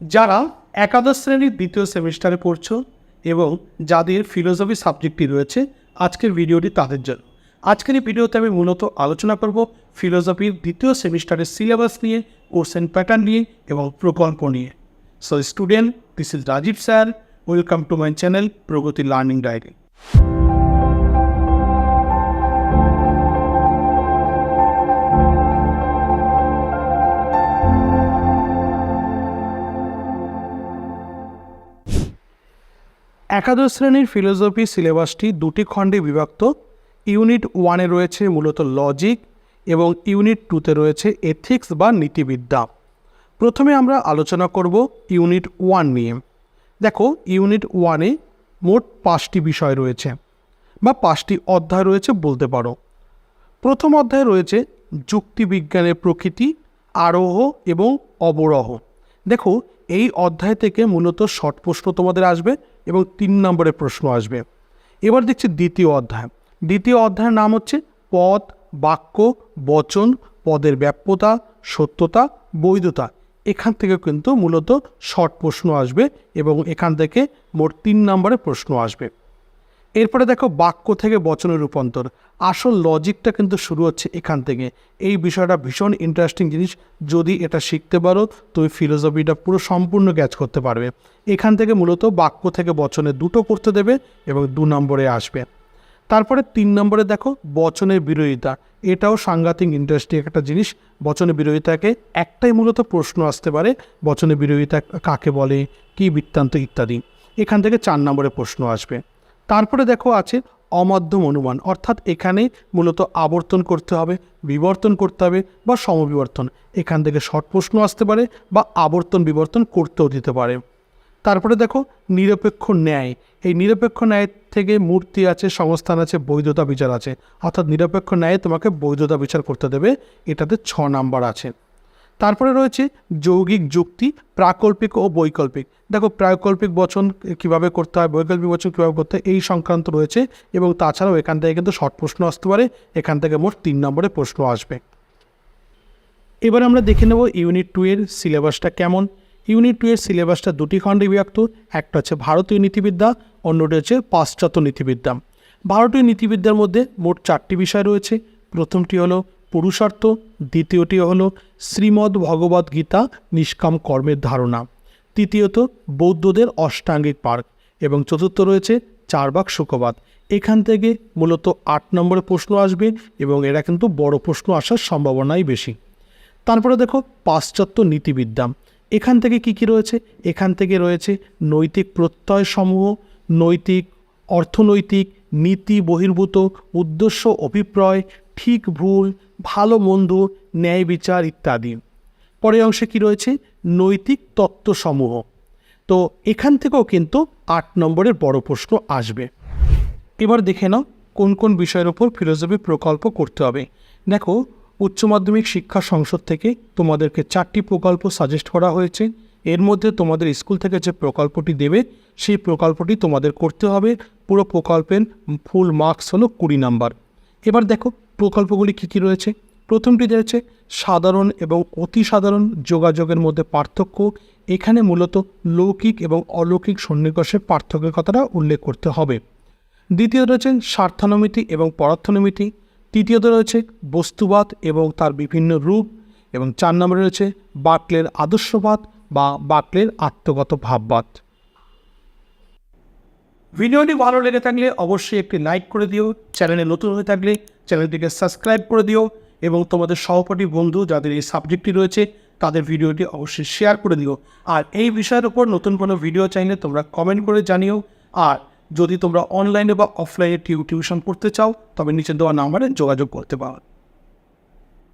যারা একাদশ শ্রেণির দ্বিতীয় সেমিস্টারে পড়ছো এবং যাদের ফিলোসফি সাবজেক্টটি রয়েছে, আজকের ভিডিওটি তাদের জন্য। আজকের এই ভিডিওতে আমি মূলত আলোচনা করব ফিলোসফির দ্বিতীয় সেমিস্টারের সিলেবাস নিয়ে, কোশ্চেন প্যাটার্ন নিয়ে এবং প্রকল্প নিয়ে। So student this is Rajib sir welcome to my channel Pragati learning diary একাদশ শ্রেণির ফিলোসফি সিলেবাসটি দুটি খণ্ডে বিভক্ত। ইউনিট ওয়ানে রয়েছে মূলত লজিক এবং ইউনিট টুতে রয়েছে এথিক্স বা নীতিবিদ্যা। প্রথমে আমরা আলোচনা করব ইউনিট ওয়ান নিয়ে। দেখো ইউনিট ওয়ানে মোট পাঁচটি বিষয় রয়েছে বা পাঁচটি অধ্যায় রয়েছে বলতে পারো। প্রথম অধ্যায় রয়েছে যুক্তিবিজ্ঞানের প্রকৃতি, আরোহ এবং অবরোহ। দেখো, এই অধ্যায় থেকে মূলত শর্ট প্রশ্ন তোমাদের আসবে এবং তিন নম্বরের প্রশ্ন আসবে। এবার দেখছি দ্বিতীয় অধ্যায়। দ্বিতীয় অধ্যায়ের নাম হচ্ছে পদ বাক্য, বচন, পদের ব্যাপ্যতা, সত্যতা, বৈধতা। এখান থেকে কিন্তু মূলত শর্ট প্রশ্ন আসবে এবং এখান থেকে মোট তিন নম্বরের প্রশ্ন আসবে। এরপরে দেখো বাক্য থেকে বচনের রূপান্তর। আসল লজিকটা কিন্তু শুরু হচ্ছে এখান থেকে। এই বিষয়টা ভীষণ ইন্টারেস্টিং জিনিস। যদি এটা শিখতে পারো, তুমি ফিলোসফিটা পুরো সম্পূর্ণ ক্যাচ করতে পারবে। এখান থেকে মূলত বাক্য থেকে বচনে দুটো করতে দেবে এবং দু নম্বরে আসবে। তারপরে তিন নম্বরে দেখো বচনের বিরোধিতা। এটাও সাংঘাতিক ইন্টারেস্টিং একটা জিনিস। বচনের বিরোধিতাকে একটাই মূলত প্রশ্ন আসতে পারে বচনের বিরোধিতা কাকে বলে, কী বৃত্তান্ত ইত্যাদি। এখান থেকে চার নম্বরে প্রশ্ন আসবে। তারপরে দেখো আছে অমাধ্যম অনুমান, অর্থাৎ এখানে মূলত আবর্তন করতে হবে, বিবর্তন করতে হবে বা সমবিবর্তন। এখান থেকে শর্ট প্রশ্ন আসতে পারে বা আবর্তন বিবর্তন করতেও দিতে পারে। তারপরে দেখো নিরপেক্ষ ন্যায়, এই নিরপেক্ষ ন্যায় থেকে মূর্তি আছে, সংস্থান আছে, বৈধতা বিচার আছে। অর্থাৎ নিরপেক্ষ ন্যায়ে তোমাকে বৈধতা বিচার করতে দেবে, এটাতে ছ নাম্বার আছে। তারপরে রয়েছে যৌগিক যুক্তি, প্রাকল্পিক ও বৈকল্পিক। দেখো, প্রাকল্পিক বচন কীভাবে করতে হয়, বৈকল্পিক বচন কীভাবে করতে হয়, এই সংক্রান্ত রয়েছে এবং তাছাড়াও এখান থেকে কিন্তু শর্ট প্রশ্ন আসতে পারে, এখান থেকে মোট তিন নম্বরে প্রশ্ন আসবে। এবার আমরা দেখে নেব ইউনিট টু এর সিলেবাসটা কেমন। ইউনিট টু এর সিলেবাসটা দুটি খণ্ডে বিভক্ত, একটা হচ্ছে ভারতীয় নীতিবিদ্যা, অন্যটি হচ্ছে পাশ্চাত্য নীতিবিদ্যা। ভারতীয় নীতিবিদ্যার মধ্যে মোট চারটি বিষয় রয়েছে, প্রথমটি হলো পুরুষার্থ, দ্বিতীয়টি হল শ্রীমদ্ ভগবদ্ গীতা, নিষ্কাম কর্মের ধারণা। তৃতীয়ত, বৌদ্ধদের অষ্টাঙ্গিক পার্ক। এবং চতুর্থ রয়েছে চারবাক শুকবাদ এখান থেকে মূলত আট নম্বরের প্রশ্ন আসবে এবং এরা কিন্তু বড় প্রশ্ন আসার সম্ভাবনাই বেশি। তারপরে দেখো পাশ্চাত্য নীতিবিদ্যা। এখান থেকে কি কি রয়েছে? এখান থেকে রয়েছে নৈতিক প্রত্যয় সমূহ, নৈতিক, অর্থনৈতিক, নীতি বহির্ভূত, উদ্দেশ্য অভিপ্রায় ঠিক ভুল, ভালো মন্দ, ন্যায় বিচার ইত্যাদি। পরের অংশে কি রয়েছে? নৈতিক তত্ত্বসমূহ। তো এখান থেকেও কিন্তু আট নম্বরের বড় প্রশ্ন আসবে। এবার দেখে নাও কোন কোন বিষয়ের ওপর ফিলোসফি প্রকল্প করতে হবে। দেখো, উচ্চ মাধ্যমিক শিক্ষা সংসদ থেকে তোমাদেরকে চারটি প্রকল্প সাজেস্ট করা হয়েছে। এর মধ্যে তোমাদের স্কুল থেকে যে প্রকল্পটি দেবে, সেই প্রকল্পটি তোমাদের করতে হবে। পুরো প্রকল্পের ফুল মার্কস হলো কুড়ি নাম্বার। এবার দেখো প্রকল্পগুলি কী কী রয়েছে? প্রথমটি রয়েছে সাধারণ এবং অতি সাধারণ যোগাযোগের মধ্যে পার্থক্য। এখানে মূলত লৌকিক এবং অলৌকিক সন্নিকর্ষের পার্থক্যের কথাটা উল্লেখ করতে হবে। দ্বিতীয় রয়েছে স্বার্থানুমিতি এবং পরার্থনুমিতি। তৃতীয়ত রয়েছে বস্তুবাদ এবং তার বিভিন্ন রূপ। এবং চার নম্বরে রয়েছে বাকলের আদর্শবাদ বা বাকলের আত্মগত ভাববাদ। ভিডিওটি ভালো লেগে থাকলে অবশ্যই একটি লাইক করে দিও। চ্যানেলে নতুন হয়ে থাকলে চ্যানেলটিকে সাবস্ক্রাইব করে দিও এবং তোমাদের সহপাঠী বন্ধু যাদের এই সাবজেক্টটি রয়েছে, তাদের ভিডিওটি অবশ্যই শেয়ার করে দিও। আর এই বিষয়ের উপর নতুন কোনো ভিডিও চাইলে তোমরা কমেন্ট করে জানিও। আর যদি তোমরা অনলাইনে বা অফলাইনে টিউ টিউশন পড়তে চাও, তবে নিচে দেওয়া নাম্বারে যোগাযোগ করতে পারো।